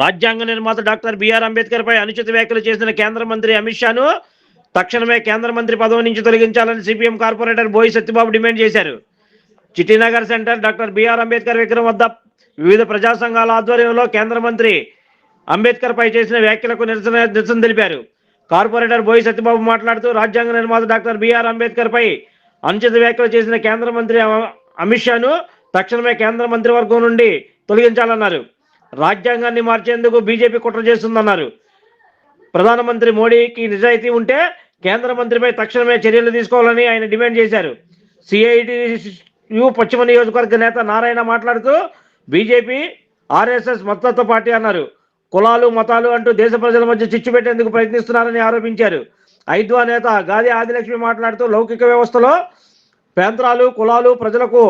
రాజ్యాంగ నిర్మాత doctor BR Ambedkar పై అనుచిత వ్యాఖ్యలు చేసిన కేంద్ర మంత్రి అమిత్ షాను తక్షణమే కేంద్ర మంత్రి పదవి నుంచి తొలగించాలని సిపిఎం కార్పొరేటర్ బోయి సత్యబాబు డిమాండ్ చేశారు. Chittinagar centre doctor B R Ambedkar విగ్రహం వద్ద వివిధ ప్రజా సంఘాల ఆధ్వర్యంలో కేంద్ర మంత్రి అంబేద్కర్ పై చేసిన వ్యాఖ్యలకు నిరసన నిరసన తెలిపారు. కార్పొరేటర్ బోయి సత్యబాబు మాట్లాడుతూ రాజ్యాంగ నిర్మాత డాక్టర్ బిఆర్ అంబేద్కర్ పై అనుచిత వ్యాఖ్యలు చేసిన కేంద్ర మంత్రి అమిత్ షాను తక్షణమే కేంద్ర మంత్రివర్గం నుండి తొలగించాలన్నారు. రాజ్యాంగాన్ని మార్చేందుకు బీజేపీ కుట్ర చేస్తుందన్నారు. ప్రధానమంత్రి మోడీకి నిజాయితీ ఉంటే కేంద్ర మంత్రిపై తక్షణమే చర్యలు తీసుకోవాలని ఆయన డిమాండ్ చేశారు. సిఐటియు పశ్చిమ నియోజకవర్గ నేత నారాయణ మాట్లాడుతూ బీజేపీ ఆర్ఎస్ఎస్ మద్దతు పార్టీ అన్నారు. కులాలు మతాలు అంటూ దేశ ప్రజల మధ్య చిచ్చు పెట్టేందుకు ప్రయత్నిస్తున్నారని ఆరోపించారు. ఐద్వా నేత గాది ఆదిలక్ష్మి మాట్లాడుతూ లౌకిక వ్యవస్థలో పేంత్రాలు కులాలు ప్రజలకు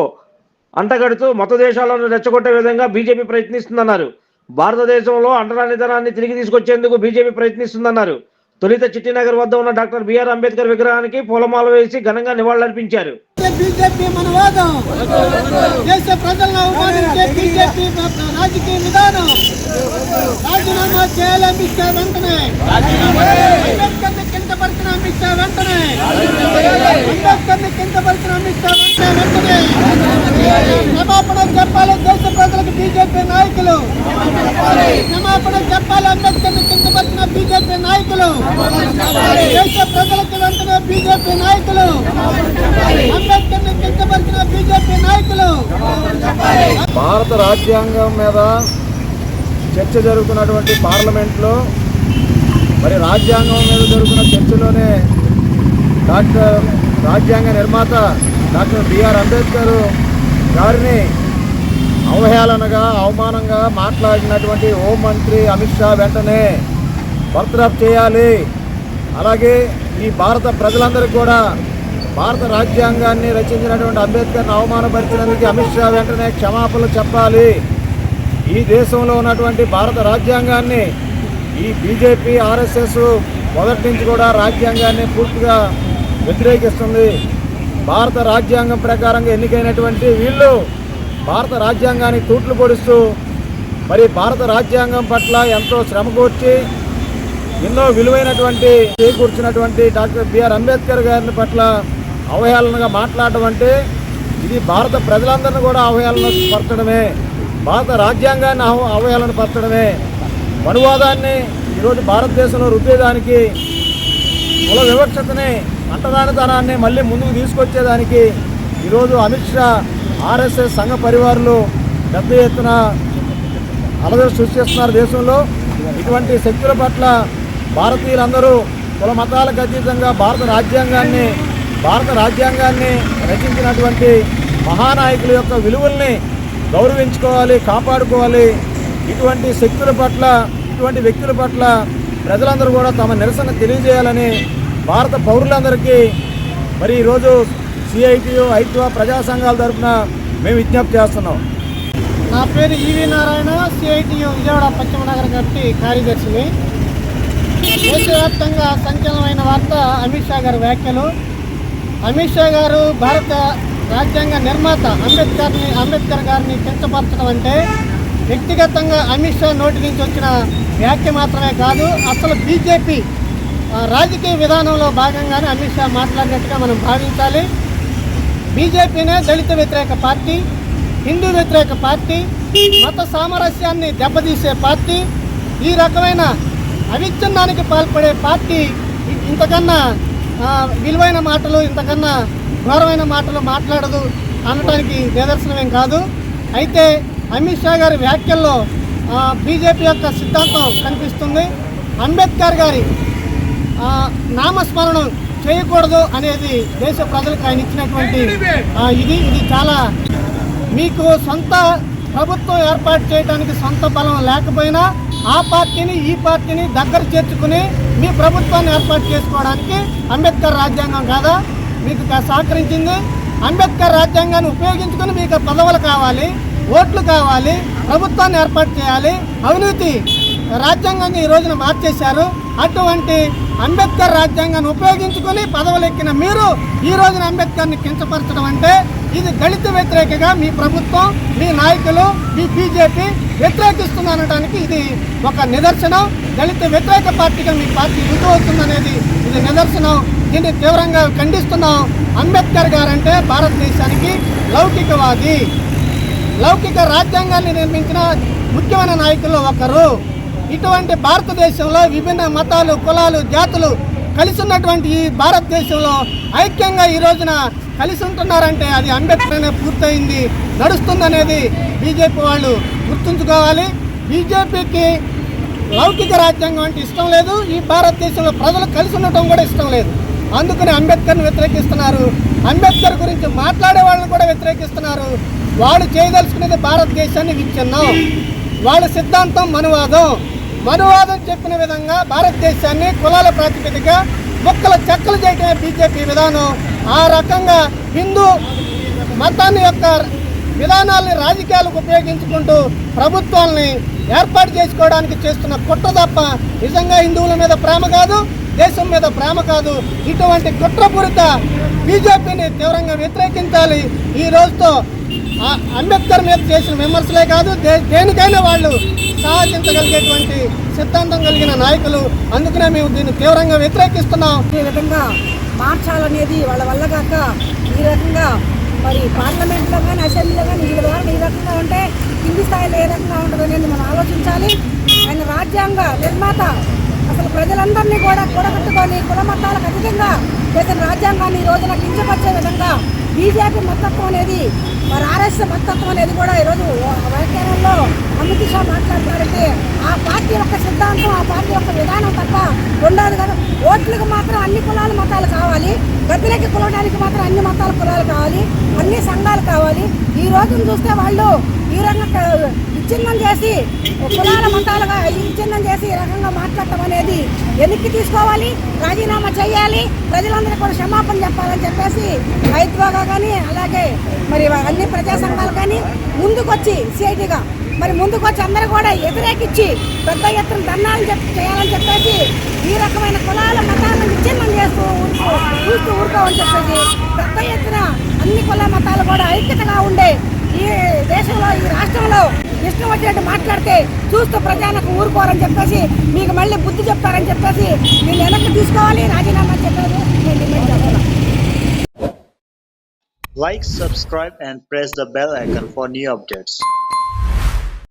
అంటగడుతూ మత దేశాలను రెచ్చగొట్టే విధంగా బీజేపీ ప్రయత్నిస్తుందన్నారు. భారతదేశంలో అంటరానితనాన్ని తిరిగి తీసుకొచ్చేందుకు బీజేపీ ప్రయత్నిస్తుందన్నారు. తొలిత చిట్టినగర్ వద్ద ఉన్న డాక్టర్ బిఆర్ అంబేద్కర్ విగ్రహానికి పూలమాల వేసి ఘనంగా నివాళులర్పించారు. బీజేపీ మనవాదం దేశ ప్రజలను అవమానించే బీజేపీ రాజకీయ విధానం. రాజీనామా చేయాలి అమిత్ వెంటనే అంబేద్కర్ని కిందపరిచిన వెంటనే అంబేద్కర్ని కిందపరిచిన వెంటనే క్షమాపణ చెప్పాలి దేశ ప్రజలకు బీజేపీ నాయకులు క్షమాపణ చెప్పాలి. అంబేద్కర్ కిందపరిచిన బీజేపీ నాయకులు. దేశ ప్రజలకు వెంటనే బీజేపీ నాయకులు. అంబేద్కర్ని కిందపరిచిన బీజేపీ నాయకులు. భారత రాజ్యాంగం మీద చర్చ జరుగుతున్నటువంటి పార్లమెంట్లో మరి రాజ్యాంగం మీద జరుగుతున్న చర్చలోనే డాక్టర్ రాజ్యాంగ నిర్మాత డాక్టర్ బిఆర్ అంబేద్కర్ గారిని అవహేళనగా అవమానంగా మాట్లాడినటువంటి హోంమంత్రి అమిత్ షా వెంటనే బర్తరఫ్ చేయాలి. అలాగే ఈ భారత ప్రజలందరికీ కూడా భారత రాజ్యాంగాన్ని రచించినటువంటి అంబేద్కర్ని అవమానపరిచినందుకు అమిత్ షా వెంటనే క్షమాపణలు చెప్పాలి. ఈ దేశంలో ఉన్నటువంటి భారత రాజ్యాంగాన్ని ఈ బీజేపీ ఆర్ఎస్ఎస్ మొదటి నుంచి కూడా రాజ్యాంగాన్ని పూర్తిగా వ్యతిరేకిస్తుంది. భారత రాజ్యాంగం ప్రకారంగా ఎన్నికైనటువంటి వీళ్ళు భారత రాజ్యాంగాన్ని తూట్లు పొడుస్తూ మరి భారత రాజ్యాంగం పట్ల ఎంతో శ్రమ కూర్చి ఎన్నో విలువైనటువంటి చేకూర్చినటువంటి డాక్టర్ బిఆర్ అంబేద్కర్ గారిని పట్ల అవహేళనగా మాట్లాడటం అంటే ఇది భారత ప్రజలందరినీ కూడా అవహేళన పరచడమే భారత రాజ్యాంగాన్ని అవ- అవహేళన పరచడమే. మనువాదాన్ని ఈరోజు భారతదేశంలో రుద్దేదానికి కుల వివక్షతని అంటరానితనాన్ని మళ్ళీ ముందుకు తీసుకొచ్చేదానికి ఈరోజు అమిత్ షా ఆర్ఎస్ఎస్ సంఘ పరివారులు పెద్ద ఎత్తున అలజడి సృష్టిస్తున్నారు దేశంలో. ఇటువంటి శక్తుల పట్ల భారతీయులందరూ కుల మతాలకు అతీతంగా భారత రాజ్యాంగాన్ని భారత రాజ్యాంగాన్ని రచించినటువంటి మహానాయకుల యొక్క విలువల్ని గౌరవించుకోవాలి కాపాడుకోవాలి. ఇటువంటి శక్తుల పట్ల ఇటువంటి వ్యక్తుల పట్ల ప్రజలందరూ కూడా తమ నిరసన తెలియజేయాలని భారత పౌరులందరికీ మరి ఈరోజు సిఐటియు ఐక్య ప్రజా సంఘాల తరఫున మేము విజ్ఞప్తి చేస్తున్నాం. నా పేరు ఈవి నారాయణ సిఐటియు విజయవాడ పశ్చిమ నగర కమిటీ కార్యదర్శిని. దేశవ్యాప్తంగా సంచలనమైన వార్త అమిత్ షా గారి వ్యాఖ్యలు. అమిత్ షా గారు భారత రాజ్యాంగ నిర్మాత అంబేద్కర్ని అంబేద్కర్ గారిని కించపరచడం అంటే వ్యక్తిగతంగా అమిత్ షా నోటి నుంచి వచ్చిన వ్యాఖ్య మాత్రమే కాదు అసలు బీజేపీ రాజకీయ విధానంలో భాగంగానే అమిత్ షా మాట్లాడినట్టుగా మనం భావించాలి. బీజేపీనే దళిత వ్యతిరేక పార్టీ హిందూ వ్యతిరేక పార్టీ మత సామరస్యాన్ని దెబ్బతీసే పార్టీ ఈ రకమైన అవిచ్ఛిన్నానికి పాల్పడే పార్టీ ఇంతకన్నా విలువైన మాటలు ఇంతకన్నా ఘోరమైన మాటలు మాట్లాడదు అనటానికి నిదర్శనమేం కాదు. అయితే అమిత్ షా గారి వ్యాఖ్యల్లో బీజేపీ యొక్క సిద్ధాంతం కనిపిస్తుంది. అంబేద్కర్ గారి నామస్మరణం చేయకూడదు అనేది దేశ ప్రజలకు ఆయన ఇచ్చినటువంటి ఇది ఇది చాలా మీకు సొంత ప్రభుత్వం ఏర్పాటు చేయడానికి సొంత బలం లేకపోయినా ఆ పార్టీని ఈ పార్టీని దగ్గర చేర్చుకుని మీ ప్రభుత్వాన్ని ఏర్పాటు చేసుకోవడానికి అంబేద్కర్ రాజ్యాంగం కాదా? మీకు సహకరించింది. అంబేద్కర్ రాజ్యాంగాన్ని ఉపయోగించుకుని మీకు పదవులు కావాలి ఓట్లు కావాలి ప్రభుత్వాన్ని ఏర్పాటు చేయాలి. అవినీతి రాజ్యాంగాన్ని ఈ రోజున మార్చేశారు. అటువంటి అంబేద్కర్ రాజ్యాంగాన్ని ఉపయోగించుకొని పదవులు ఎక్కిన మీరు ఈ రోజున అంబేద్కర్ని కించపరచడం అంటే ఇది దళిత వ్యతిరేకగా మీ ప్రభుత్వం మీ నాయకులు మీ బీజేపీ వ్యతిరేకిస్తుందనడానికి ఇది ఒక నిదర్శనం. దళిత వ్యతిరేక పార్టీగా మీ పార్టీ రుజువు అవుతుందనేది ఇది నిదర్శనం. దీన్ని తీవ్రంగా ఖండిస్తున్నాం. అంబేద్కర్ గారంటే భారతదేశానికి లౌకికవాది. లౌకిక రాజ్యాంగాన్ని నిర్మించిన ముఖ్యమైన నాయకుల్లో ఒకరు ఇటువంటి భారతదేశంలో విభిన్న మతాలు కులాలు జాతులు కలిసి ఉన్నటువంటి ఈ భారతదేశంలో ఐక్యంగా ఈ రోజున కలిసి ఉంటున్నారంటే అది అంబేద్కర్ అనే పూర్తయింది నడుస్తుందనేది బీజేపీ వాళ్ళు గుర్తుంచుకోవాలి. బీజేపీకి లౌకిక రాజ్యాంగం అంటే ఇష్టం లేదు ఈ భారతదేశంలో ప్రజలు కలిసి ఉండటం కూడా ఇష్టం లేదు. అందుకని అంబేద్కర్ని వ్యతిరేకిస్తున్నారు. అంబేద్కర్ గురించి మాట్లాడే వాళ్ళని కూడా వ్యతిరేకిస్తున్నారు. వాళ్ళు చేయదలుచుకునేది భారతదేశాన్ని విచ్ఛిన్నం. వాళ్ళ సిద్ధాంతం మనువాదం. మనువాదం చెప్పిన విధంగా భారతదేశాన్ని కులాల ప్రాతిపదిక ముక్కలు చెక్కలు చేయటమే బీజేపీ విధానం. ఆ రకంగా హిందూ మతాన్ని యొక్క విధానాల్ని రాజకీయాలకు ఉపయోగించుకుంటూ ప్రభుత్వాల్ని ఏర్పాటు చేసుకోవడానికి చేస్తున్న కుట్ర తప్ప నిజంగా హిందువుల మీద ప్రేమ కాదు దేశం మీద ప్రేమ కాదు. ఇటువంటి కుట్రపూరిత బీజేపీని తీవ్రంగా వ్యతిరేకించాలి. ఈ రోజుతో అంబేద్కర్ మీద చేసిన విమర్శలే కాదు దే- దేనికైనా వాళ్ళు సాహసించగలిగేటువంటి సిద్ధాంతం కలిగిన నాయకులు. అందుకనే మేము దీన్ని తీవ్రంగా వ్యతిరేకిస్తున్నాం. ఈ విధంగా మార్చాలనేది వాళ్ళ వల్ల కాక ఈ రకంగా మరి పార్లమెంట్లో కానీ అసెంబ్లీలో కానీ ఈ ద్వారా ఈ రకంగా ఉంటే కింది స్థాయిలో ఏ రకంగా ఉంటుంది అనేది మనం ఆలోచించాలి. ఆయన రాజ్యాంగ నిర్మాత. అసలు ప్రజలందరినీ కూడా కూడగట్టుకొని కుల మతాలకు అధికంగా చేసిన రాజ్యాంగాన్ని ఈ రోజున కించపరిచే విధంగా బీజేపీ మతత్వం అనేది మరి ఆర్ఎస్ మతత్వం అనేది కూడా ఈరోజు వ్యాఖ్యానంలో అమిత్ షా మాట్లాడుతున్నారంటే ఆ పార్టీ యొక్క సిద్ధాంతం ఆ పార్టీ యొక్క విధానం తప్ప ఉండదు కదా. ఓట్లకు మాత్రం అన్ని కులాల మతాలు కావాలి. గద్దెలకి కులడానికి మాత్రం అన్ని మతాల కులాలు కావాలి. అన్ని సంఘాలు కావాలి. ఈ రోజును చూస్తే వాళ్ళు ఈ రకంగా విచ్ఛిన్నం చేసి కులాల మతాలుగా చేసి ఈ రకంగా మాట్లాడటం అనేది వెనక్కి తీసుకోవాలి? రాజీనామా చేయాలి. ప్రజలందరికీ కూడా క్షమాపణ చెప్పాలని చెప్పేసి హైదరాబాద్ కానీ అలాగే మరి అన్ని ప్రజా సంఘాలు కానీ ముందుకొచ్చి సిఐటిగా మరి ముందుకొచ్చి అందరూ కూడా వ్యతిరేకించి పెద్ద ఎత్తున ధర్నాలు చేయాలని చెప్పేసి ఈ రకమైన కులాల మతాలను విచ్ఛిన్నం చేస్తూ ఊరుకో చూస్తూ ఊరుకోవని చెప్పేసి పెద్ద ఎత్తున అన్ని కుల మతాలు కూడా ఐక్యతగా ఉండే ఈ దేశంలో ఈ రాష్ట్రంలో ఇష్టం వచ్చినట్టు మాట్లాడితే చూస్తూ ప్రజానికి ఊరుకోరని చెప్పేసి మీకు మళ్ళీ బుద్ధి చెప్తారని చెప్పేసి మీరు వెనక్కి తీసుకోవాలి రాజీనామా చెప్పారు నేను డిమాండ్ చేస్తున్నాను Like, subscribe, and press the bell icon for new updates.